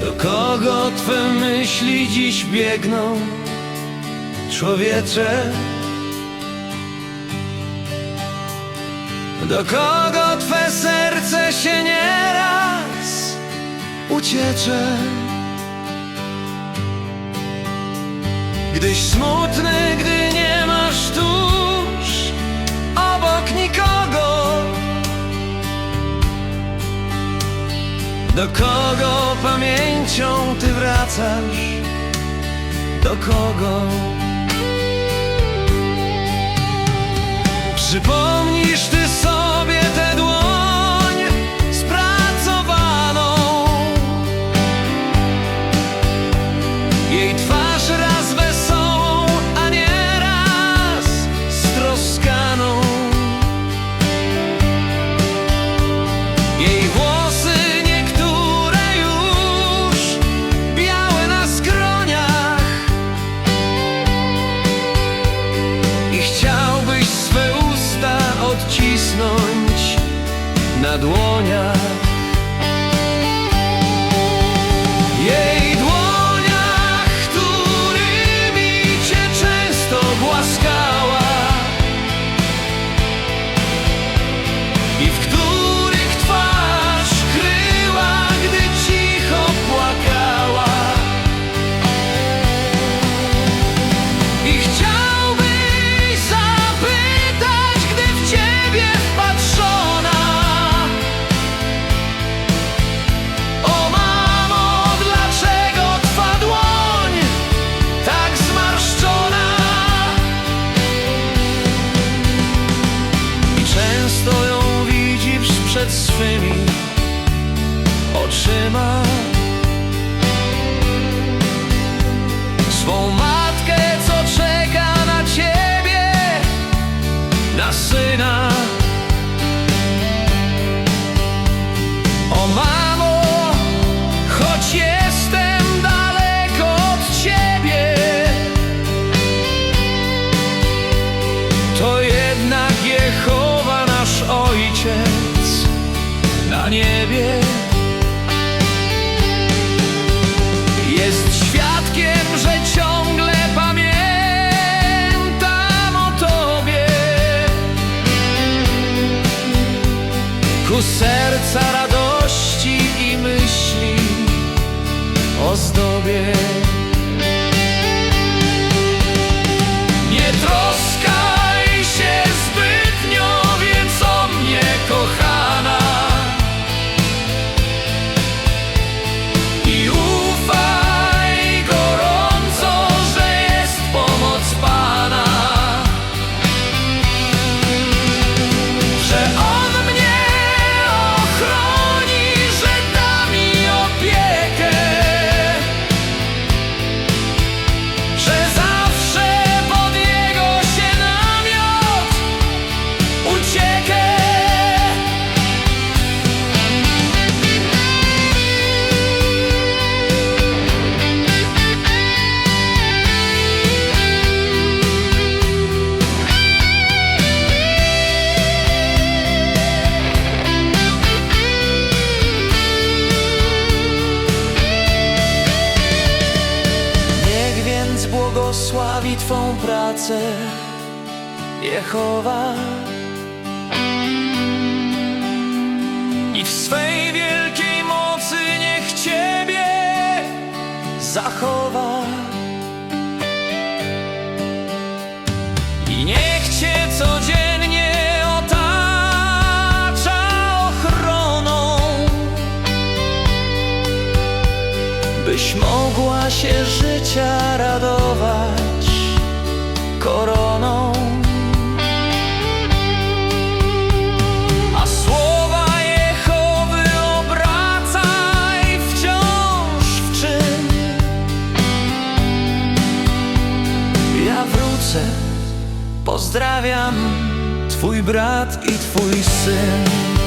Do kogo Twe myśli dziś biegną, człowiecze? Do kogo Twe serce się nieraz uciecze? Gdyś smutny, gdy Do kogo pamięcią ty wracasz? Do kogo? Przypomnij często ją widzisz przed swymi oczyma. Swą Ozdobie więc błogosławi Twą pracę, Jehowa. I w swej wielkiej mocy niech Ciebie zachowa. I niech Cię codziennie otacza ochroną, byś mogła się życia radować. Pozdrawiam, twój brat i twój syn.